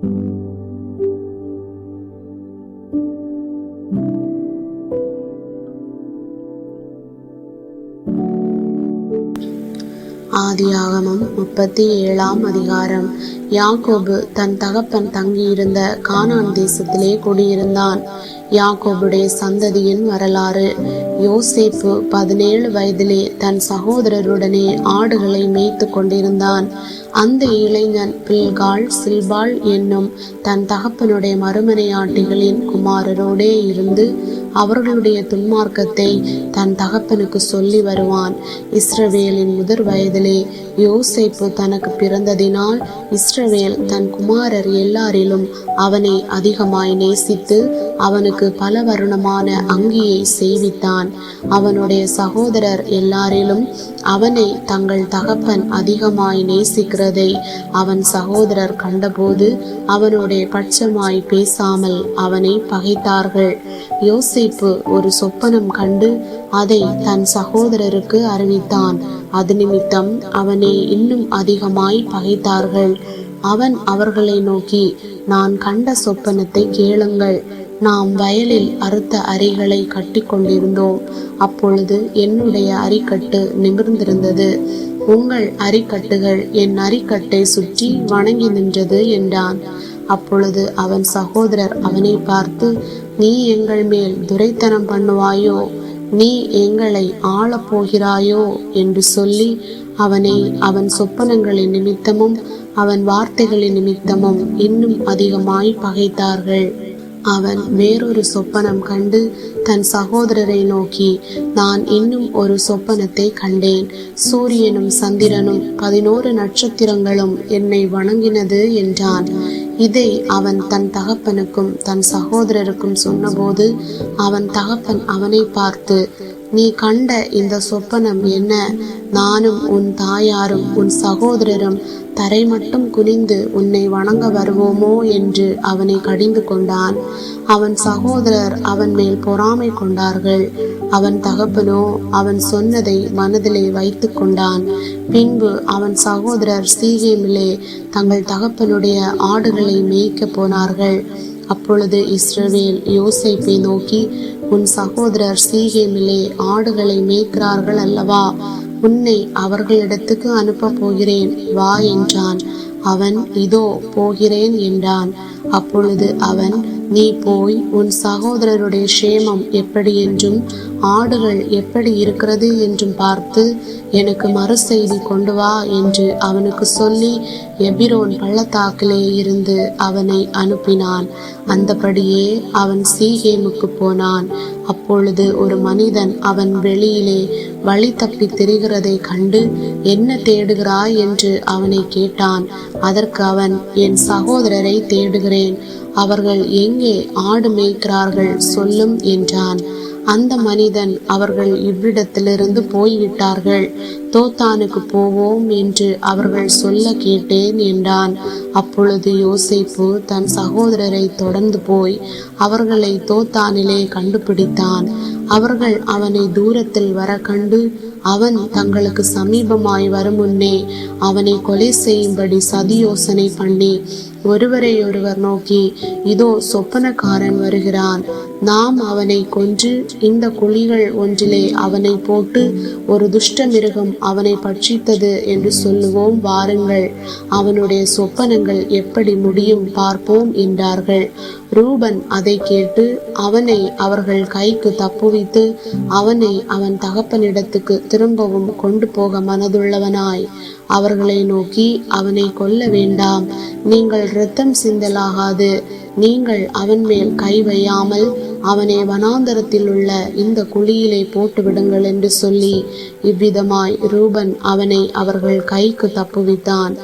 ஆதியாகமம் முப்பத்தி ஏழாம் அதிகாரம். யாக்கோபு தன் தகப்பன் தங்கியிருந்த கானான் தேசத்திலே குடியிருந்தான். யாக்கோபுடைய சந்ததியின் வரலாறு. யோசேப்பு பதினேழு வயதிலே தன் சகோதரருடனே ஆடுகளை மேய்த்து கொண்டிருந்தான். அந்த இளைஞன் பில்கால் சில்பால் என்னும் தன் தகப்பனுடைய மறுமனையாட்டிகளின் குமாரரோடே இருந்து அவர்களுடைய துன்மார்க்கத்தை தன் தகப்பனுக்கு சொல்லி வருவான். இஸ்ரவேலின் முதற் வயதிலே யோசேப்பு தனக்கு பிறந்ததினால் இஸ்ரவேல் தன் குமாரர் எல்லாரிலும் அவனை அதிகமாய் நேசித்து அவனுக்கு பல வருணமான அங்கியை செய்வித்தான். அவனுடைய சகோதரர் எல்லாரிலும் அவனை தங்கள் தகப்பன் அதிகமாய் நேசிக்கிறதை அவன் சகோதரர் கண்டபோது அவனுடைய பட்சமாய் பேசாமல் அவனை பகைத்தார்கள். யோசிப்பு ஒரு சொப்பனம் கண்டு அதை தன் சகோதரருக்கு அறிவித்தான். அது நிமித்தம் அவனை இன்னும் அதிகமாய் பகைத்தார்கள். அவன் அவர்களை நோக்கி நான் கண்ட சொப்பனத்தை கேளுங்கள். நாம் வயலில் அறுத்த அரிகளை கட்டி கொண்டிருந்தோம் அப்பொழுது என்னுடைய அரிக்கட்டு நிமிர்ந்திருந்தது. உங்கள் அரிக்கட்டுகள் என் அரிக்கட்டை சுற்றி வணங்கி நின்றது என்றான். அப்பொழுது அவன் சகோதரர் அவனை பார்த்து நீ எங்கள் மேல் துரைத்தனம் பண்ணுவாயோ? நீ எங்களை ஆளப் போகிறாயோ என்று சொல்லி அவனை அவன் சொப்பனங்களின் நிமித்தமும் அவன் வார்த்தைகளின் நிமித்தமும் இன்னும் அதிகமாய் பகைத்தார்கள். அவன் வேறொரு சொப்பனம் கண்டு தன் சகோதரரை நோக்கி நான் இன்னும் ஒரு சொப்பனத்தை கண்டேன். சூரியனும் சந்திரனும் பதினோரு நட்சத்திரங்களும் என்னை வணங்கினது என்றான். இதை அவன் தன் தகப்பனுக்கும் தன் சகோதரருக்கும் சொன்னபோது அவன் தகப்பன் அவனை பார்த்து நீ கண்ட இந்த சொப்பனம் என்ன? நானும் உன் தாயாரும் உன் சகோதரரும் தரை மட்டும் குனிந்து உன்னை வணங்க வருவோமோ என்று அவனை கடிந்து கொண்டான். அவன் சகோதரர் அவன் மேல் பொறாமை கொண்டார்கள். அவன் தகப்பனோ அவன் சொன்னதை மனதிலே வைத்து கொண்டான். பின்பு அவன் சகோதரர் சீகேமிலே தங்கள் தகப்பனுடைய ஆடுகளை மேய்க்க போனார்கள். அப்பொழுது இஸ்ரவேல் யோசைப்பை நோக்கி உன் சகோதரர் சீகேமிலே ஆடுகளை மேய்க்கிறார்கள் அல்லவா? உன்னை அவர்களிடத்துக்கு அனுப்ப போகிறேன் வா என்றான். அவன் இதோ போகிறேன் என்றான். அப்பொழுது அவன் நீ போய் உன் சகோதரருடைய க்ஷேமம் எப்படி என்றும் ஆடுகள் எப்படி இருக்கிறது என்றும் பார்த்து எனக்கு மறு செய்தி கொண்டு வா என்று அவனுக்கு சொல்லி எபிரோன் பள்ளத்தாக்கிலே இருந்து அவனை அனுப்பினான். அந்தபடியே அவன் சீகேமுக்கு போனான். அப்பொழுது ஒரு மனிதன் அவன் வெளியிலே வழி தப்பி திரிகிறதை கண்டு என்ன தேடுகிறாய்? என்று அவனை கேட்டான். அதற்கு அவன் என் சகோதரரை தேடுகிறேன். அவர்கள் எங்கே ஆடு மேய்க்கிறார்கள்? சொல்லும் என்றான். அந்த மனிதன் அவர்கள் இவ்விடத்திலிருந்து போய்விட்டார்கள். தோத்தானுக்கு போவோம் என்று அவர்கள் சொல்ல கேட்டேன் என்றான். அப்பொழுது யோசைப்பு தன் சகோதரரை தொடர்ந்து போய் அவர்களை தோத்தானிலே கண்டுபிடித்தான். அவர்கள் அவனை தூரத்தில் வர கண்டு அவன் தங்களுக்கு சமீபமாய் வரும் முன்னே அவனை கொலை செய்யும்படி சதி யோசனை பண்ணி ஒருவரை ஒருவர் நோக்கி இதோ சொப்பனக்காரன் வருகிறான். நாம் அவனை கொன்று இந்த குழிகள் ஒன்றிலே அவனை போட்டு ஒரு துஷ்ட மிருகம் அவனை பட்சித்தது என்று சொல்லுவோம் வாருங்கள். அவனுடைய சொப்பனங்கள் எப்படி முடியும் பார்ப்போம் என்றார்கள். ரூபன் அதை கேட்டு அவனை அவர்கள் கைக்கு தப்புவித்து அவனை அவன் தகப்பனிடத்துக்கு திரும்பவும் கொண்டு போக மனதுள்ளவனாய். அவர்களை நோக்கி அவனை கொல்ல வேண்டாம். நீங்கள் இரத்தம் சிந்தலாகாது. நீங்கள் அவன் மேல் கை வையாமல் அவனை வனாந்தரத்தில் உள்ள இந்த குழியிலே போட்டுவிடுங்கள் என்று சொல்லி இவ்விதமாய் ரூபன் அவனை அவர்கள் கைக்கு தப்புவித்தான்.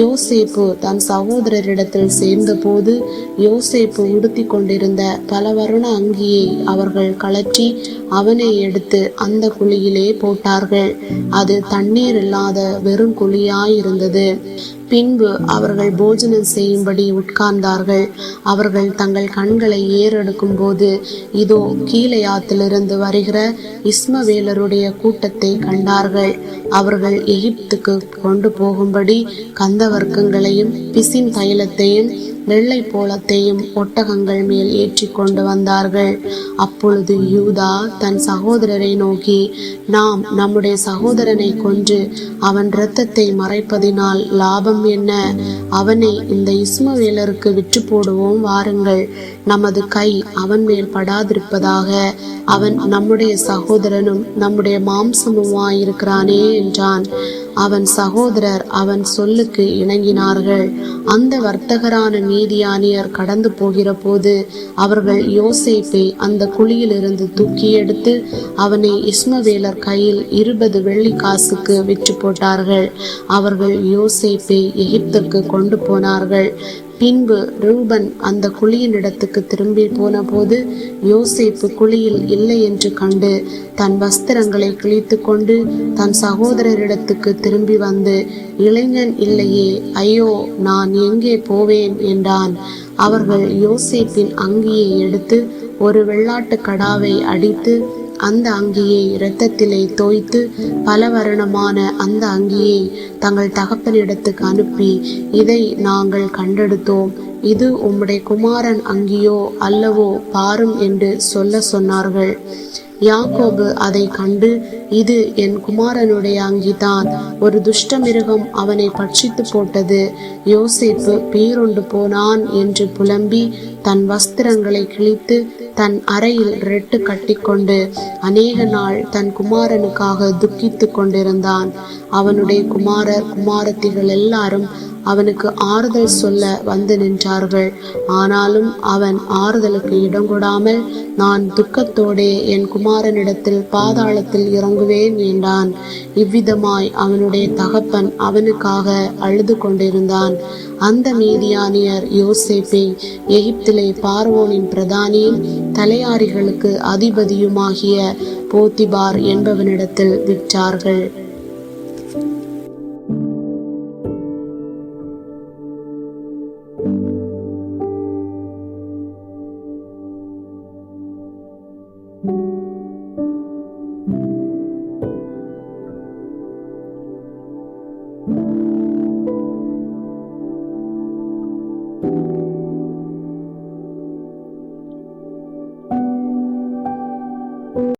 யோசேப்பு தன் சகோதரரிடத்தில் சேர்ந்தபோது யோசேப்பு உடுத்தி கொண்டிருந்த பல வருண அங்கியை அவர்கள் கழற்றி அவனை எடுத்து அந்த குழியிலே போட்டார்கள். அது தண்ணீர் இல்லாத வெறும் குழியாயிருந்தது. பின்பு அவர்கள் போஜனம் செய்யும்படி உட்கார்ந்தார்கள். அவர்கள் தங்கள் கண்களை ஏறெடுக்கும் போது இதோ கீழையாத்திலிருந்து வருகிற இஸ்மவேலருடைய கூட்டத்தை கண்டார்கள். அவர்கள் எகிப்துக்கு கொண்டு போகும்படி கந்த வர்க்கங்களையும் பிசின் தைலத்தையும் வெள்ளை போலத்தையும் ஒட்டகங்கள் மேல் ஏற்றி கொண்டு வந்தார்கள். அப்பொழுது யூதா தன் சகோதரரை நோக்கி நாம் நம்முடைய சகோதரனை கொன்று அவன் இரத்தத்தை மறைப்பதினால் லாபம் என்ன? அவனை இந்த இஸ்மவேலருக்கு விற்று போடுவோம் வாருங்கள். நமது கை அவன் மேல் படாதிருப்பதாக அவன் நம்முடைய சகோதரனும் நம்முடைய மாம்சமுமாயிருக்கிறானே என்றான். அவன் சகோதரர் அவன் சொல்லுக்கு இணங்கினார்கள். அந்த வர்த்தகரான மீதியானியர் கடந்து போகிற போது அவர்கள் யோசேப்பை அந்த குழியிலிருந்து தூக்கி எடுத்து அவனை இஸ்மவேலர் கையில் இருபது வெள்ளி காசுக்கு விற்று போட்டார்கள். அவர்கள் யோசேப்பை எகிப்திற்கு கொண்டு போனார்கள். பின்பு ரூபன் அந்த குழியின் இடத்துக்கு திரும்பி போனபோது யோசேப்பு குழியில் இல்லை என்று கண்டு தன் வஸ்திரங்களை கிழித்து கொண்டு தன் சகோதரரிடத்துக்கு திரும்பி வந்து இளைஞன் இல்லையே ஐயோ நான் எங்கே போவேன்? என்றான். அவர்கள் யோசேப்பின் அங்கியை எடுத்து ஒரு வெள்ளாட்டு கடாவை அடித்து அந்த அங்கியை இரத்தத்திலே தோய்த்து பலவரணமான அந்த அங்கியை தங்கள் தகப்பனிடத்துக்கு அனுப்பி இதை நாங்கள் கண்டெடுத்தோம். இது உம்முடைய குமாரன் அங்கியோ அல்லவோ பாரும் என்று சொல்ல சொன்னார்கள். யாக்கோபு அதை கண்டு இது என் குமாரனுடைய அங்கிதான். ஒரு துஷ்ட மிருகம் அவனை பட்சித்து போட்டது. யோசிப்பு பீருண்டு போனான் என்று புலம்பி தன் வஸ்திரங்களை கிழித்து தன் அறையில் ரெட்டு கட்டிக்கொண்டு அநேக நாள் தன் குமாரனுக்காக துக்கித்து கொண்டிருந்தான். அவனுடைய குமாரர் குமாரத்திகள் எல்லாரும் அவனுக்கு ஆறுதல் சொல்ல வந்து நின்றார்கள். ஆனாலும் அவன் ஆறுதலுக்கு இடங்கொடாமல் நான் துக்கத்தோடே என் குமாரனிடத்தில் பாதாளத்தில் இறங்குவேன் என்றான். இவ்விதமாய் அவனுடைய தகப்பன் அவனுக்காக அழுது கொண்டிருந்தான். அந்த மீதியானியர் யோசேப்பை எகிப்திலே பார்வோனின் பிரதானியும் தலையாரிகளுக்கு அதிபதியுமாகிய போத்திபார் என்பவனிடத்தில் விற்றார்கள்.